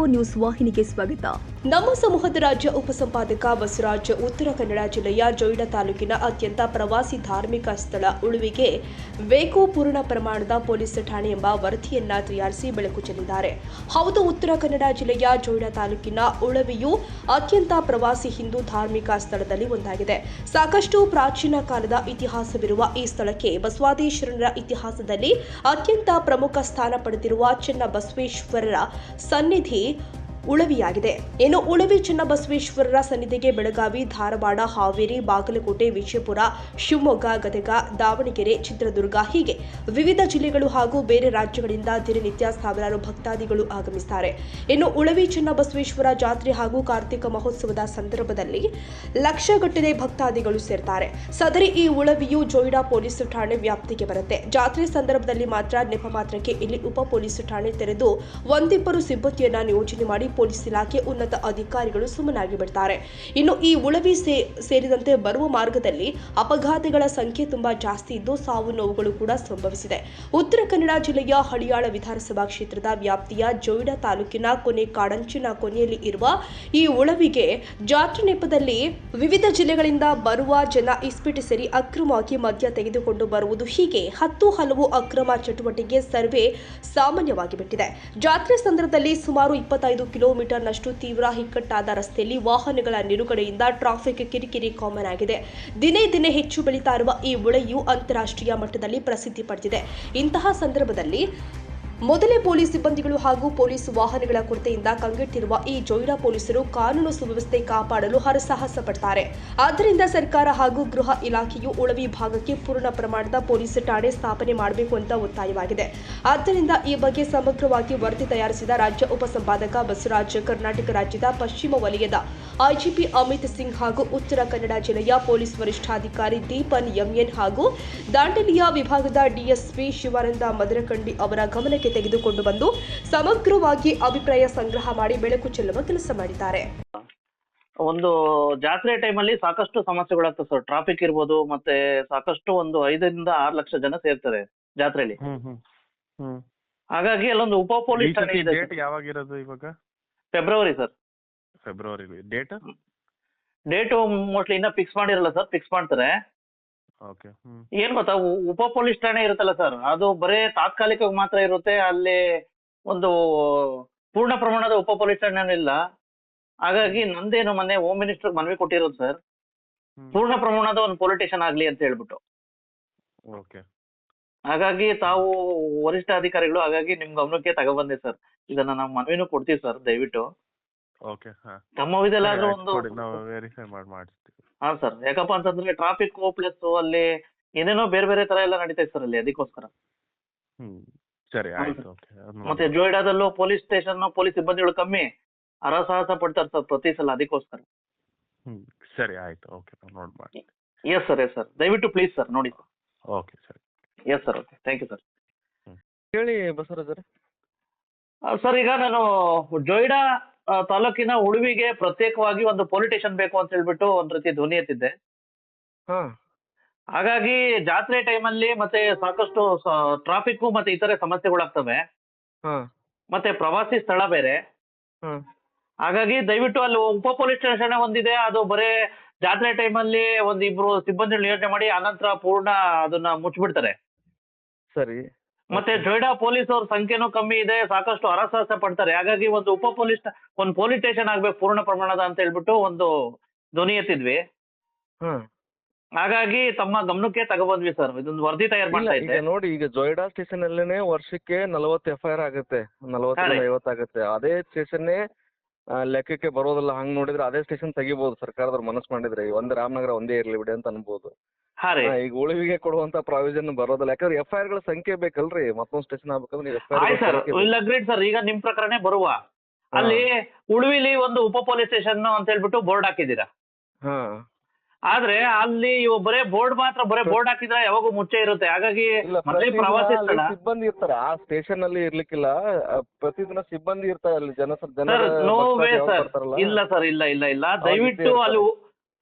Four news ವಾಹಿನಿಗೆ ಸ್ವಾಗತ. ನಮ್ಮ ಸಮೂಹದ ರಾಜ್ಯ ಉಪಸಂಪಾದಕ ಬಸವರಾಜ್ ಉತ್ತರ ಕನ್ನಡ ಜಿಲ್ಲೆಯ ಜೊಯ್ಡಾ ತಾಲೂಕಿನ ಅತ್ಯಂತ ಪ್ರವಾಸಿ ಧಾರ್ಮಿಕ ಸ್ಥಳ ಉಳುವಿಗೆ ವೇಕು ಪೂರ್ಣ ಪ್ರಮಾಣದ ಪೊಲೀಸ್ ಠಾಣೆ ಎಂಬ ವರದಿಯನ್ನ ತಯಾರಿಸಿ ಬೆಳಕು ಚೆಲ್ಲಿದ್ದಾರೆ. ಹೌದು, ಉತ್ತರ ಕನ್ನಡ ಜಿಲ್ಲೆಯ ಜೊಯ್ಡಾ ತಾಲೂಕಿನ ಉಳವಿಯು ಅತ್ಯಂತ ಪ್ರವಾಸಿ ಹಿಂದೂ ಧಾರ್ಮಿಕ ಸ್ಥಳದಲ್ಲಿ ಒಂದಾಗಿದೆ. ಸಾಕಷ್ಟು ಪ್ರಾಚೀನ ಕಾಲದ ಇತಿಹಾಸವಿರುವ ಈ ಸ್ಥಳಕ್ಕೆ ಬಸವಾದೀಶ್ವರರ ಇತಿಹಾಸದಲ್ಲಿ ಅತ್ಯಂತ ಪ್ರಮುಖ ಸ್ಥಾನ ಪಡೆದಿರುವ ಚೆನ್ನ ಬಸವೇಶ್ವರರ ಸನ್ನಿಧಿ aí ಉಳವಿಯಾಗಿದೆ. ಇನ್ನು ಉಳವಿ ಚನ್ನಬಸವೇಶ್ವರರ ಸನ್ನಿಧಿಗೆ ಬೆಳಗಾವಿ, ಧಾರವಾಡ, ಹಾವೇರಿ, ಬಾಗಲಕೋಟೆ, ವಿಜಯಪುರ, ಶಿವಮೊಗ್ಗ, ಗದಗ, ದಾವಣಗೆರೆ, ಚಿತ್ರದುರ್ಗ ಹೀಗೆ ವಿವಿಧ ಜಿಲ್ಲೆಗಳು ಹಾಗೂ ಬೇರೆ ರಾಜ್ಯಗಳಿಂದ ದಿನನಿತ್ಯ ಸಾವಿರಾರು ಭಕ್ತಾದಿಗಳು ಆಗಮಿಸುತ್ತಾರೆ. ಇನ್ನು ಉಳವಿ ಚನ್ನಬಸವೇಶ್ವರ ಜಾತ್ರೆ ಹಾಗೂ ಕಾರ್ತಿಕ ಮಹೋತ್ಸವದ ಸಂದರ್ಭದಲ್ಲಿ ಲಕ್ಷಗಟ್ಟಲೆ ಭಕ್ತಾದಿಗಳು ಸೇರ್ತಾರೆ. ಸದರಿ ಈ ಉಳವಿಯು ಜೋಯಿಡಾ ಪೊಲೀಸ್ ಠಾಣೆ ವ್ಯಾಪ್ತಿಗೆ ಬರುತ್ತೆ. ಜಾತ್ರೆ ಸಂದರ್ಭದಲ್ಲಿ ಮಾತ್ರ ನೆಪ ಮಾತ್ರಕ್ಕೆ ಇಲ್ಲಿ ಉಪ ಪೊಲೀಸ್ ಠಾಣೆ ತೆರೆದು ಒಂದಿಬ್ಬರು ಸಿಬ್ಬಂದಿಯನ್ನ ನಿಯೋಜನೆ ಮಾಡಿ ಪೊಲೀಸ್ ಇಲಾಖೆ ಉನ್ನತ ಅಧಿಕಾರಿಗಳು ಸುಮ್ಮನಾಗಿ ಬಿಡ್ತಾರೆ. ಇನ್ನು ಈ ಉಳವಿ ಸೇರಿದಂತೆ ಬರುವ ಮಾರ್ಗದಲ್ಲಿ ಅಪಘಾತಗಳ ಸಂಖ್ಯೆ ತುಂಬಾ ಜಾಸ್ತಿ ಇದ್ದು ಸಾವು ನೋವುಗಳು ಕೂಡ ಸಂಭವಿಸಿದೆ. ಉತ್ತರ ಕನ್ನಡ ಜಿಲ್ಲೆಯ ಹಳಿಯಾಳ ವಿಧಾನಸಭಾ ಕ್ಷೇತ್ರದ ವ್ಯಾಪ್ತಿಯ ಜೋಯಿಡಾ ತಾಲೂಕಿನ ಕೊನೆ ಕಾಡಂಚಿನ ಕೊನೆಯಲ್ಲಿ ಇರುವ ಈ ಉಳವಿಗೆ ಜಾತ್ರೆ ನೆಪದಲ್ಲಿ ವಿವಿಧ ಜಿಲ್ಲೆಗಳಿಂದ ಬರುವ ಜನ ಇಸ್ಪಿಟ್ ಸೇರಿ ಅಕ್ರಮವಾಗಿ ಮದ್ಯ ತೆಗೆದುಕೊಂಡು ಬರುವುದು ಹೀಗೆ ಹತ್ತು ಹಲವು ಅಕ್ರಮ ಚಟುವಟಿಕೆ ಸರ್ವೆ ಸಾಮಾನ್ಯವಾಗಿ ಬಿಟ್ಟಿದೆ. ಜಾತ್ರೆ ಸಂದರ್ಭದಲ್ಲಿ ಸುಮಾರು ಇಪ್ಪತ್ತೈದು ಕಿಲೋಮೀಟರ್ನಷ್ಟು ತೀವ್ರ ಇಕ್ಕಟ್ಟಾದ ರಸ್ತೆಯಲ್ಲಿ ವಾಹನಗಳ ನಿಲುಗಡೆಯಿಂದ ಟ್ರಾಫಿಕ್ ಕಿರಿಕಿರಿ ಕಾಮನ್ ಆಗಿದೆ. ದಿನೇ ದಿನೇ ಹೆಚ್ಚು ಬೆಳೀತಾ ಈ ಉಳೆಯು ಅಂತಾರಾಷ್ಟ್ರೀಯ ಮಟ್ಟದಲ್ಲಿ ಪ್ರಸಿದ್ಧಿ ಪಡೆದಿದೆ. ಇಂತಹ ಸಂದರ್ಭದಲ್ಲಿ ಮೊದಲೇ ಪೊಲೀಸ್ ಸಿಬ್ಬಂದಿಗಳು ಹಾಗೂ ಪೊಲೀಸ್ ವಾಹನಗಳ ಕೊರತೆಯಿಂದ ಕಂಗೆಟ್ಟಿರುವ ಈ ಜೊಯ್ಡಾ ಪೊಲೀಸರು ಕಾನೂನು ಸುವ್ಯವಸ್ಥೆ ಕಾಪಾಡಲು ಹರಸಾಹಸ ಪಡ್ತಾರೆ. ಆದ್ದರಿಂದ ಸರ್ಕಾರ ಹಾಗೂ ಗೃಹ ಇಲಾಖೆಯು ಉಳವಿ ಭಾಗಕ್ಕೆ ಪೂರ್ಣ ಪ್ರಮಾಣದ ಪೊಲೀಸ್ ಠಾಣೆ ಸ್ಥಾಪನೆ ಮಾಡಬೇಕು ಅಂತ ಒತ್ತಾಯವಾಗಿದೆ. ಆದ್ದರಿಂದ ಈ ಬಗ್ಗೆ ಸಮಗ್ರವಾಗಿ ವರದಿ ತಯಾರಿಸಿದ ರಾಜ್ಯ ಉಪಸಂಪಾದಕ ಬಸವರಾಜ್ ಕರ್ನಾಟಕ ರಾಜ್ಯದ ಪಶ್ಚಿಮ ವಲಯದ ಐಜಿಪಿ ಅಮಿತ್ ಸಿಂಗ್ ಹಾಗೂ ಉತ್ತರ ಕನ್ನಡ ಜಿಲ್ಲೆಯ ಪೊಲೀಸ್ ವರಿಷ್ಠಾಧಿಕಾರಿ ದೀಪನ್ ಎಂಎನ್ ಹಾಗೂ ದಾಂಡೇಲಿಯ ವಿಭಾಗದ ಡಿಎಸ್ಪಿ ಶಿವಾನಂದ ಮದರಕಂಡಿ ಅವರ ಗಮನಕ್ಕೆ ತೆಗೆದುಕೊಂಡು ಬಂದು ಸಮಗ್ರವಾಗಿ ಅಭಿಪ್ರಾಯ ಸಂಗ್ರಹ ಮಾಡಿ ಬೆಳಕು ಚೆಲ್ಲುವ ಕೆಲಸ ಮಾಡಿದ್ದಾರೆ. ಒಂದು ಜಾತ್ರೆ ಟೈಮಲ್ಲಿ ಸಾಕಷ್ಟು ಸಮಸ್ಯೆಗಳಾಗ್ತದೆ ಸರ್. ಟ್ರಾಫಿಕ್ ಇರ್ಬೋದು ಮತ್ತೆ ಸಾಕಷ್ಟು ಒಂದು ಐದರಿಂದ ಆರು ಲಕ್ಷ ಜನ ಸೇರ್ತಾರೆ ಜಾತ್ರೆಯಲ್ಲಿ. ಹ್ಮ್ ಹ್ಮ್ ಹ್ಮ್. ಹಾಗಾಗಿ ಅಲ್ಲೊಂದು ಉಪ ಪೊಲೀಸ್ ಠಾಣೆ ಇದೆ ಡೇಟ್ ಯಾವಾಗಿರೋದು ಇವಾಗ? February sir. February date date mostly ಇನ್ನ ಫಿಕ್ಸ್ ಮಾಡಿರಲ್ಲ ಸರ್. ಫಿಕ್ಸ್ ಮಾಡ್ತಾರೆ. ಏನ್ ಗೊತ್ತಾ ಉ- ಉಪ ಪೊಲೀಸ್ ಠಾಣೆ ಇರುತ್ತಲ್ಲ ಸರ್ ಅದು ಬರೇ ತಾತ್ಕಾಲಿಕವಾಗಿ ಮಾತ್ರ ಇರುತ್ತೆ ಅಲ್ಲಿ ಒಂದು ಪೂರ್ಣ ಪ್ರಮಾಣದ ಉಪ ಪೊಲೀಸ್ ಠಾಣೆ ಇಲ್ಲ. ಹಾಗಾಗಿ ನಂದೇನು ಮೊನ್ನೆ ಹೋಮ್ ಮಿನಿಸ್ಟರ್ ಮನವಿ ಕೊಟ್ಟಿರೋದು ಸರ್ ಪೂರ್ಣ ಪ್ರಮಾಣದ ಒಂದು ಪೊಲಿಟಿಷಿಯನ್ ಆಗ್ಲಿ ಅಂತ ಹೇಳ್ಬಿಟ್ಟು. ಓಕೆ ಹಾಗಾಗಿ ತಾವು ವರಿಷ್ಠ ಅಧಿಕಾರಿಗಳು ಹಾಗಾಗಿ ನಿಮ್ ಗಮನಕ್ಕೆ ತಗೊಬಂದೆ ಸರ್ ಇದನ್ನ ನಾವು ಮನವಿನೂ ಕೊಡ್ತೀವಿ ಸರ್ ದಯವಿಟ್ಟು. ಓಕೆ ಹಾ. ತಮ್ಮ ಇದೆಲ್ಲಾದ್ರೂ ಒಂದು ಕೊಡಿ ನಾವು ವೆರಿಫೈ ಮಾಡಿ ಮಾಡಿಸ್ತೀವಿ ಹಾ ಸರ್. ಯಾಕಪ್ಪ ಅಂತಂದ್ರೆ ಟ್ರಾಫಿಕ್ ಪ್ಲಸ್ ಅಲ್ಲಿ ಏನೇನೋ ಬೇರೆ ಬೇರೆ ತರ ಎಲ್ಲ ನಡೀತೈತೆ ಸರ್ ಅಲ್ಲಿ ಅದಕ್ಕೋಸ್ಕರ. ಹ್ಮ್. ಸರಿ. ಆಯ್ತು. ಓಕೆ ಮತ್ತೆ ಜೋಯಿಡಾದಲ್ಲೂ ಪೊಲೀಸ್ ಸ್ಟೇಷನ್ ಪೊಲೀಸ್ ಸಿಬ್ಬಂದಿಗಳು ಕಮ್ಮಿ. ಹರಸಾಹಸ ಪಡ್ತಾರೆ ಸರ್ ಪ್ರತಿ ಸಲ ಅದಕ್ಕೋಸ್ಕರ. ಹ್ಮ್ ಸರಿ ಆಯ್ತು. ಓಕೆ ಮಾಡಿ ಎಸ್ ಸರ್ ಎಸ್ ಸರ್ ದಯವಿಟ್ಟು ಪ್ಲೀಸ್ ಸರ್ ನೋಡಿ ಸರ್ ಓಕೆ ಸರಿ. Yes sir okay thank you sir ಹೇಳಿ ಬಸವರಾಜ್ ಸರ್ ಈಗ ನಾನು ಜೋಯಿಡಾ ತಾಲೂಕಿನ ಉಳುವಿಗೆ ಪ್ರತ್ಯೇಕವಾಗಿ ಒಂದು ಪೊಲಿಟಿಷಿಯನ್ ಬೇಕು ಅಂತ ಹೇಳ್ಬಿಟ್ಟು ಒಂದ್ ರೀತಿ ಧ್ವನಿ ಎತ್ತಿದ್ದೆ. ಹಾ. ಹಾಗಾಗಿ ಜಾತ್ರೆ ಟೈಮಲ್ಲಿ ಮತ್ತೆ ಸಾಕಷ್ಟು ಟ್ರಾಫಿಕ್ ಮತ್ತೆ ಇತರೆ ಸಮಸ್ಯೆಗಳಾಗ್ತವೆ. ಹಾ. ಮತ್ತೆ ಪ್ರವಾಸಿ ಸ್ಥಳ ಬೇರೆ. ಹ್ಮ್ ಹಾಗಾಗಿ ದಯವಿಟ್ಟು ಅಲ್ಲಿ ಉಪ ಪೊಲೀಸ್ ಸ್ಟೇಷನ್ ಒಂದಿದೆ. ಅದು ಬರೇ ಜಾತ್ರೆ ಟೈಮಲ್ಲಿ ಒಂದ್ ಇಬ್ರು ಸಿಬ್ಬಂದಿ ನಿಯೋಜನೆ ಮಾಡಿ ಅನಂತರ ಪೂರ್ಣ ಅದನ್ನ ಮುಚ್ಚಿಬಿಡ್ತಾರೆ ಸರಿ. ಮತ್ತೆ ಜೊಯ್ಡಾ ಪೊಲೀಸ್ ಅವ್ರ ಸಂಖ್ಯೆನೂ ಕಮ್ಮಿ ಇದೆ ಸಾಕಷ್ಟು ಹರಸಾಹಸ ಪಡ್ತಾರೆ. ಹಾಗಾಗಿ ಒಂದು ಉಪ ಪೊಲೀಸ್ ಒಂದು ಪೊಲೀಸ್ ಸ್ಟೇಷನ್ ಆಗ್ಬೇಕು ಪೂರ್ಣ ಪ್ರಮಾಣದ ಅಂತ ಹೇಳ್ಬಿಟ್ಟು ಒಂದು ಧ್ವನಿ ಎತ್ತಿದ್ವಿ. ಹಾಗಾಗಿ ತಮ್ಮ ಗಮನಕ್ಕೆ ತಗೊಬಂದ್ವಿ ಸರ್. ಇದೊಂದು ವರದಿ ತಯಾರು ಮಾಡ್ತಾ ಇದ್ದೆ. ನೋಡಿ ಈಗ ಜೊಯ್ಡಾ ಸ್ಟೇಷನ್ ಅಲ್ಲೇನೆ ವರ್ಷಕ್ಕೆ ನಲವತ್ತು ಎಫ್ ಐ ಆರ್ ಆಗುತ್ತೆ. ನಲವತ್ತರಿಂದ ರೀ. ಐವತ್ತು ಆಗುತ್ತೆ ಅದೇ ಸ್ಟೇಷನ್ನೇ ಲೆಕ್ಕಕ್ಕೆ ಬರೋದಿಲ್ಲ ಹಂಗ್ ನೋಡಿದ್ರೆ ಅದೇ ಸ್ಟೇಷನ್ ತೆಗಿಬಹುದು ಸರ್ಕಾರದವ್ರು ಮನಸ್ಸು ಮಾಡಿದ್ರೆ. ಒಂದ್ ರಾಮನಗರ ಒಂದೇ ಇರಲಿ ಬಿಡಿ ಅಂತ ಅನ್ಬೋದು. ಹಾ ರೀ. ಹಾ, ಈಗ ಉಳಿವಿಗೆ ಕೊಡುವಂತ ಪ್ರಾವಿಷನ್ ಬರೋದಿಲ್ಲ. ಯಾಕಂದ್ರೆ ಎಫ್ ಐ ಆರ್ಗಳ ಸಂಖ್ಯೆ ಬೇಕಲ್ರಿ. ಮತ್ತೊಂದು ಸ್ಟೇಷನ್ ಆಗ್ಬೇಕಂದ್ರೆ ಎಫ್ ಐ ಆಯ್ತು ಸರ್. ಇಲ್ಲ ಅಗ್ರೀಡ್ ಸರ್. ಈಗ ನಿಮ್ ಪ್ರಕಾರನೇ ಬರುವ. ಅಲ್ಲಿ ಉಳುವಿಲಿ ಒಂದು ಉಪ ಪೊಲೀಸ್ ಸ್ಟೇಷನ್ ಅಂತ ಹೇಳ್ಬಿಟ್ಟು ಬೋರ್ಡ್ ಹಾಕಿದ್ದೀರಾ? ಹಾ. ಆದ್ರೆ ಅಲ್ಲಿ ಇವು ಬರೇ ಬೋರ್ಡ್ ಮಾತ್ರ ಬರೇ ಬೋರ್ಡ್ ಹಾಕಿದ್ರೆ ಯಾವಾಗೂ ಮುಚ್ಚೆ ಇರುತ್ತೆ. ಹಾಗಾಗಿ ಪ್ರವಾಸಿ ಸ್ಥಳ ಸಿಬ್ಬಂದಿ ಇರ್ತಾರೆ. ಆ ಸ್ಟೇಷನ್ ಅಲ್ಲಿ ಇರ್ಲಿಕ್ಕಿಲ್ಲ. ಪ್ರತಿದಿನ ಸಿಬ್ಬಂದಿ ಇರ್ತಾರೆ ಅಲ್ಲಿ ಜನ ಜನ ಸರ್ ನೋ ವೇ ಸರ್. ಇಲ್ಲ ಸರ್ ಇಲ್ಲ ಇಲ್ಲ ಇಲ್ಲ. ದಯವಿಟ್ಟು ಅಲ್ಲಿ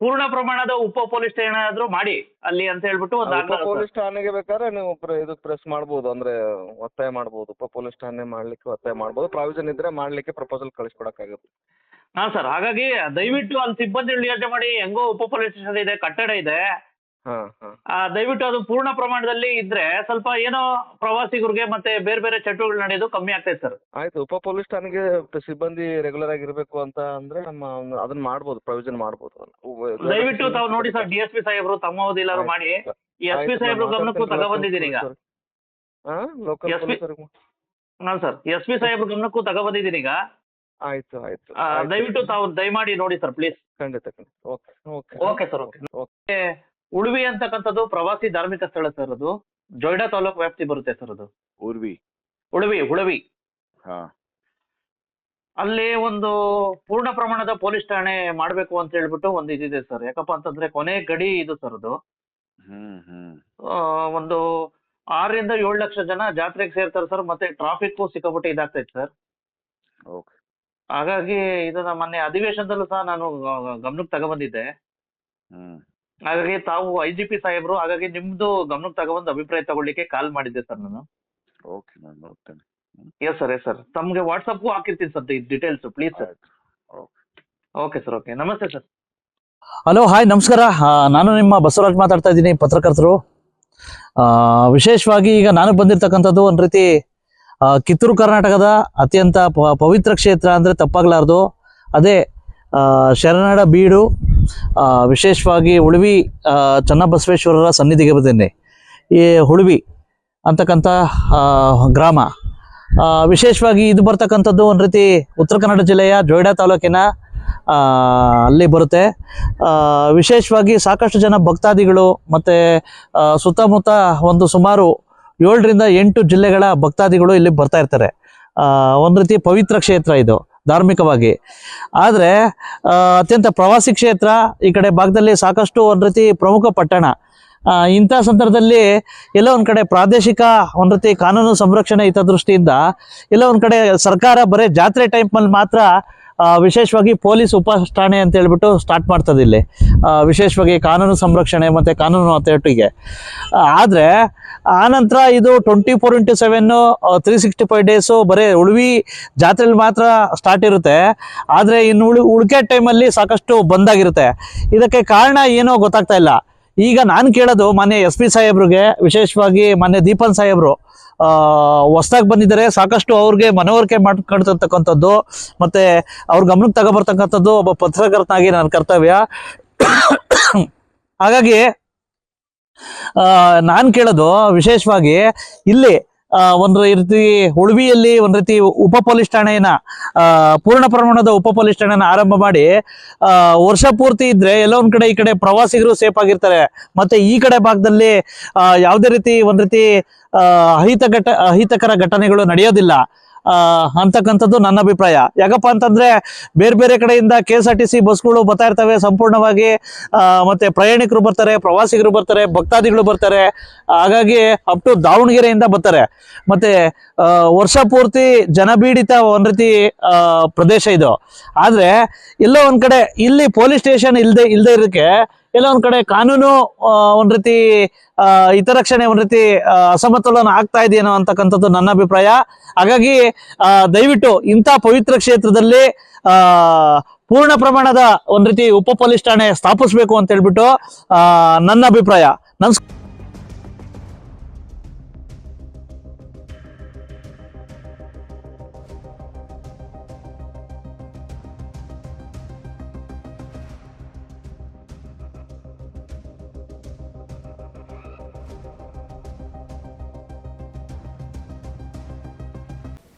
ಪೂರ್ಣ ಪ್ರಮಾಣದ ಉಪ ಪೊಲೀಸ್ ಠಾಣೆ ಆದ್ರೂ ಮಾಡಿ. ಅಲ್ಲಿ ಅಂತ ಹೇಳ್ಬಿಟ್ಟು ಒಂದು. ಪೊಲೀಸ್ ಠಾಣೆಗೆ ಬೇಕಾದ್ರೆ ನೀವು ಇದು ಪ್ರೆಸ್ ಮಾಡ್ಬೋದು. ಅಂದ್ರೆ ಒತ್ತಾಯ ಮಾಡ್ಬೋದು. ಉಪ ಪೊಲೀಸ್ ಠಾಣೆ ಮಾಡ್ಲಿಕ್ಕೆ ಒತ್ತಾಯ ಮಾಡ್ಬೋದು. ಪ್ರಾವಿಷನ್ ಇದ್ರೆ ಮಾಡ್ಲಿಕ್ಕೆ ಪ್ರಪೋಸಲ್ ಕಳಿಸ್ಕೊಡಕ್ಕಾಗುತ್ತೆ. ಹಾ ಸರ್ ಹಾಗಾಗಿ ದಯವಿಟ್ಟು ಅಲ್ಲಿ ಸಿಬ್ಬಂದಿ ನಿಯೋಜನೆ ಮಾಡಿ ಹೆಂಗೋ ಉಪ ಪೊಲೀಸ್ ಸ್ಟೇಷನ್ ಇದೆ ಕಟ್ಟಡ ಇದೆ. ಹಾ ಹಾ. ಆ, ದಯವಿಟ್ಟು ಅದು ಪೂರ್ಣ ಪ್ರಮಾಣದಲ್ಲಿ ಇದ್ರೆ ಸ್ವಲ್ಪ ಏನೋ ಪ್ರವಾಸಿಗರಿಗೆ ಮತ್ತೆ ಬೇರೆ ಬೇರೆ ಚಟುವಟಿಕೆ ನಡೆಯೋದು ಕಮ್ಮಿ ಆಗ್ತೈತೆ ಸರ್. ಆಯ್ತು ಉಪ ಪೊಲೀಸ್ ಠಾಣೆಗೆ ಪ- ಸಿಬ್ಬಂದಿ ರೆಗ್ಯುಲರ್ ಆಗಿರ್ಬೇಕು ಅಂತ ಅಂದ್ರೆ ನಮ್ಮ ಅದನ್ನ ಮಾಡ್ಬೋದು ಪ್ರೊವಿಜನ್ ಮಾಡ್ಬೋದು ಉ- ದಯವಿಟ್ಟು ತಾವು ನೋಡಿ ಸರ್ ಡಿ ಎಸ್ ಪಿ ಸಾಹೇಬ್ರು ತಮ್ಮ ಇಲ್ಲಾರು ಮಾಡಿ ಎಸ್ ಪಿ ಆಯ್ತು, ಸಾಹೇಬ್ರು ನಾನು ಗಮನಕ್ಕೂ ಮಾತಾಡ್ತೀನಿ ತಗೊಬಂದಿದ್ದೀನಿ ಈಗ. local ಹಾ ಲೋಕಲ್ SP ಪೊಲೀಸರಿಗೆ ಹಾ ಸರ್ ಎಸ್ ಪಿ ಸಾಹೇಬ್ರು ಗಮನಕ್ಕೂ ತಗೊಬಂದಿದ್ದೀನಿ ಈಗ. ಆಯ್ತು ಆಯ್ತು. ದಯವಿಟ್ಟು ತಾವು ದಯಮಾಡಿ ನೋಡಿ ಸರ್ ಪ್ಲೀಸ್. ಖಂಡಿತ ಖಂಡಿತ. Okay okay. Okay sir okay. Okay. Uluvi ಅಂತಕ್ಕಂಥದ್ದು ಪ್ರವಾಸಿ ಧಾರ್ಮಿಕ ಸ್ಥಳ ಸರ್ ಅದು. ಜೊಯ್ಡಾ ತಾಲೂಕು ವ್ಯಾಪ್ತಿ ಬರುತ್ತೆ ಸರ್ ಅದು. ಉರ್ವಿ ಉಳುವಿ ಉಳುವಿ ಹಾ. ಅಲ್ಲಿ ಒಂದು ಪೂರ್ಣ ಪ್ರಮಾಣದ ಪೊಲೀಸ್ ಠಾಣೆ ಮಾಡಬೇಕು ಅಂತ ಹೇಳ್ಬಿಟ್ಟು ಒಂದು ಇದಿದೆ ಸರ್. ಯಾಕಪ್ಪ ಅಂತಂದ್ರೆ ಕೊನೆ ಗಡಿ ಇದು ಸರ್ ಅದು. ಹ್ಮ್ ಹ್ಮ್. ಆ, ಒಂದು ಆರರಿಂದ ಏಳು ಲಕ್ಷ ಜನ ಜಾತ್ರೆಗೆ ಸೇರ್ತಾರೆ ಸರ್ ಮತ್ತೆ ಟ್ರಾಫಿಕ್ ಸಿಕ್ಕಾಪಟ್ಟೆ ಇದಾಗ್ತೈತೆ ಸರ್. ಓಕೆ. ಹಾಗಾಗಿ ಇದನ್ನ ಮೊನ್ನೆ ಅಧಿವೇಶನದಲ್ಲೂ ಸಹ ನಾನು ಗಮನಕ್ಕೆ ತಗೊಬಂದಿದ್ದೆ. ಹಾಗಾಗಿ ತಾವು ಐ ಜಿ ಪಿ ಸಾಹೇಬ್ರು ಹಾಗಾಗಿ ನಿಮ್ದು ಗಮನಕ್ಕೆ ತಗೊಬಂದು ಅಭಿಪ್ರಾಯ ತಗೊಳ್ಳಿಕ್ಕೆ ಕಾಲ್ ಮಾಡಿದ್ದೆ ಸರ್ ನಾನು. ಓಕೆ ನಾನು ನೋಡ್ತೇನೆ. ಎಸ್ ಸರ್ ಎಸ್ ಸರ್ ತಮಗೆ ವಾಟ್ಸಪ್ಗೂ ಹಾಕಿರ್ತೀನಿ sir details please sir okay. Okay sir okay ನಮಸ್ತೆ ಸರ್ ಹಲೋ ಹಾಯ್ ನಮಸ್ಕಾರ. ನಾನು ನಿಮ್ಮ ಬಸವರಾಜ್ ಮಾತಾಡ್ತಾ ಇದ್ದೀನಿ ಪತ್ರಕರ್ತರು. ಆ, ವಿಶೇಷವಾಗಿ ಈಗ ನಾನು ಬಂದಿರತಕ್ಕಂಥದ್ದು ಒಂದು ರೀತಿ ಕಿತ್ತೂರು ಕರ್ನಾಟಕದ ಅತ್ಯಂತ ಪವಿತ್ರ ಕ್ಷೇತ್ರ ಅಂದರೆ ತಪ್ಪಾಗಲಾರ್ದು. ಅದೇ ಶರಣಡ ಬೀಡು ವಿಶೇಷವಾಗಿ ಉಳುವಿ ಚನ್ನಬಸವೇಶ್ವರರ ಸನ್ನಿಧಿಗೆ ಬದನೆ ಈ ಹುಳುವಿ ಅಂತಕ್ಕಂಥ ಗ್ರಾಮ. ವಿಶೇಷವಾಗಿ ಇದು ಬರ್ತಕ್ಕಂಥದ್ದು ಒಂದು ರೀತಿ ಉತ್ತರ ಕನ್ನಡ ಜಿಲ್ಲೆಯ ಜೊಯ್ಡಾ ತಾಲೂಕಿನ ಅಲ್ಲಿ ಬರುತ್ತೆ. ವಿಶೇಷವಾಗಿ ಸಾಕಷ್ಟು ಜನ ಭಕ್ತಾದಿಗಳು ಮತ್ತು ಸುತ್ತಮುತ್ತ ಒಂದು ಸುಮಾರು ಏಳರಿಂದ ಎಂಟು ಜಿಲ್ಲೆಗಳ ಭಕ್ತಾದಿಗಳು ಇಲ್ಲಿ ಬರ್ತಾ ಇರ್ತಾರೆ. ಒಂದು ರೀತಿ ಪವಿತ್ರ ಕ್ಷೇತ್ರ ಇದು, ಧಾರ್ಮಿಕವಾಗಿ. ಆದರೆ ಅತ್ಯಂತ ಪ್ರವಾಸಿ ಕ್ಷೇತ್ರ ಈ ಕಡೆ ಭಾಗದಲ್ಲಿ ಸಾಕಷ್ಟು ಒಂದು ರೀತಿ ಪ್ರಮುಖ ಪಟ್ಟಣ. ಇಂಥ ಸಂದರ್ಭದಲ್ಲಿ ಎಲ್ಲ ಒಂದು ಕಡೆ ಪ್ರಾದೇಶಿಕ ಒಂದು ರೀತಿ ಕಾನೂನು ಸಂರಕ್ಷಣೆ ಹಿತದೃಷ್ಟಿಯಿಂದ ಎಲ್ಲೋ ಒಂದು ಕಡೆ ಸರ್ಕಾರ ಬರೀ ಜಾತ್ರೆ ಟೈಮಲ್ಲಿ ಮಾತ್ರ ವಿಶೇಷವಾಗಿ ಪೊಲೀಸ್ ಉಪ ಠಾಣೆ ಅಂತ ಹೇಳ್ಬಿಟ್ಟು ಸ್ಟಾರ್ಟ್ ಮಾಡ್ತದೆ ಇಲ್ಲಿ. ವಿಶೇಷವಾಗಿ ಕಾನೂನು ಸಂರಕ್ಷಣೆ ಮತ್ತು ಕಾನೂನು ಅಥಾರಿಟಿಗೆ ಆದರೆ ಆನಂತರ ಇದು twenty four into seven three sixty five days ಬರೀ ಉಳುವಿ ಜಾತ್ರೆಯಲ್ಲಿ ಮಾತ್ರ ಸ್ಟಾರ್ಟ್ ಇರುತ್ತೆ. ಆದರೆ ಇನ್ನು ಉಳಿ, ಉಳಿಕೆ ಟೈಮಲ್ಲಿ ಸಾಕಷ್ಟು ಬಂದಾಗಿರುತ್ತೆ. ಇದಕ್ಕೆ ಕಾರಣ ಏನೋ ಗೊತ್ತಾಗ್ತಾ ಇಲ್ಲ. ಈಗ ನಾನು ಕೇಳೋದು ಮಾನ್ಯ ಎಸ್ ಪಿ ಸಾಹೇಬ್ರಿಗೆ, ವಿಶೇಷವಾಗಿ ಮಾನ್ಯ ದೀಪನ್ ಸಾಹೇಬ್ರು. ಹೊಸ್ದಾಗಿ ಬಂದಿದ್ದಾರೆ. ಸಾಕಷ್ಟು ಅವ್ರಿಗೆ ಮನವರಿಕೆ ಮಾಡ್ಕೊಳ್ತಿರ್ತಕ್ಕಂಥದ್ದು ಮತ್ತು ಅವ್ರ ಗಮನಕ್ಕೆ ತಗೊಬರ್ತಕ್ಕಂಥದ್ದು ಒಬ್ಬ ಪತ್ರಕರ್ತನಾಗಿ ನನ್ನ ಕರ್ತವ್ಯ. ಹಾಗಾಗಿ ನಾನು ಕೇಳೋದು ವಿಶೇಷವಾಗಿ ಇಲ್ಲಿ ಒಂದು ರೀತಿ ಉಳುವಿಯಲ್ಲಿ ಒಂದ್ ರೀತಿ ಉಪ ಪೊಲೀಸ್ ಠಾಣೆಯನ್ನ ಪೂರ್ಣ ಪ್ರಮಾಣದ ಉಪ ಪೊಲೀಸ್ ಠಾಣೆನ ಆರಂಭ ಮಾಡಿ ವರ್ಷ ಪೂರ್ತಿ ಇದ್ರೆ ಎಲ್ಲೋ ಕಡೆ ಈ ಕಡೆ ಪ್ರವಾಸಿಗರು ಸೇಫ್ ಆಗಿರ್ತಾರೆ. ಮತ್ತೆ ಈ ಕಡೆ ಭಾಗದಲ್ಲಿ ಯಾವುದೇ ರೀತಿ ಒಂದ್ ರೀತಿ ಅಹಿತಕರ ಘಟನೆಗಳು ನಡೆಯೋದಿಲ್ಲ. ಅಂತಕ್ಕಂಥದ್ದು ನನ್ನ ಅಭಿಪ್ರಾಯ. ಯಾಕಪ್ಪ ಅಂತಂದ್ರೆ ಬೇರೆ ಬೇರೆ ಕಡೆಯಿಂದ K S R T C ಬಸ್ಗಳು ಬರ್ತಾ ಇರ್ತವೆ ಸಂಪೂರ್ಣವಾಗಿ. ಮತ್ತೆ ಪ್ರಯಾಣಿಕರು ಬರ್ತಾರೆ, ಪ್ರವಾಸಿಗರು ಬರ್ತಾರೆ, ಭಕ್ತಾದಿಗಳು ಬರ್ತಾರೆ. ಹಾಗಾಗಿ ಅಪ್ ಟು ದಾವಣಗೆರೆಯಿಂದ ಬರ್ತಾರೆ. ಮತ್ತೆ ವರ್ಷ ಪೂರ್ತಿ ಜನಬೀಡಿತ ಒಂದ್ ರೀತಿ ಪ್ರದೇಶ ಇದು. ಆದ್ರೆ, ಎಲ್ಲೋ ಒಂದ್ ಕಡೆ ಇಲ್ಲಿ ಪೊಲೀಸ್ ಸ್ಟೇಷನ್ ಇಲ್ಲದೆ ಇಲ್ದೇ ಇರೋಕ್ಕೆ ಎಲ್ಲೋ ಒಂದ್ ಕಡೆ ಕಾನೂನು ಒಂದು ರೀತಿ ಹಿತರಕ್ಷಣೆ, ಒಂದ್ ರೀತಿ ಅಸಮತೋಲನ ಆಗ್ತಾ ಇದೆಯೇನೋ ಅಂತಕ್ಕಂಥದ್ದು ನನ್ನ ಅಭಿಪ್ರಾಯ. ಹಾಗಾಗಿ ದಯವಿಟ್ಟು ಇಂಥ ಪವಿತ್ರ ಕ್ಷೇತ್ರದಲ್ಲಿ ಪೂರ್ಣ ಪ್ರಮಾಣದ ಒಂದ್ ರೀತಿ ಉಪ ಪೊಲೀಸ್ ಠಾಣೆ ಸ್ಥಾಪಿಸ್ಬೇಕು ಅಂತ ಹೇಳ್ಬಿಟ್ಟು ನನ್ನ ಅಭಿಪ್ರಾಯ. ನನ್ಸ್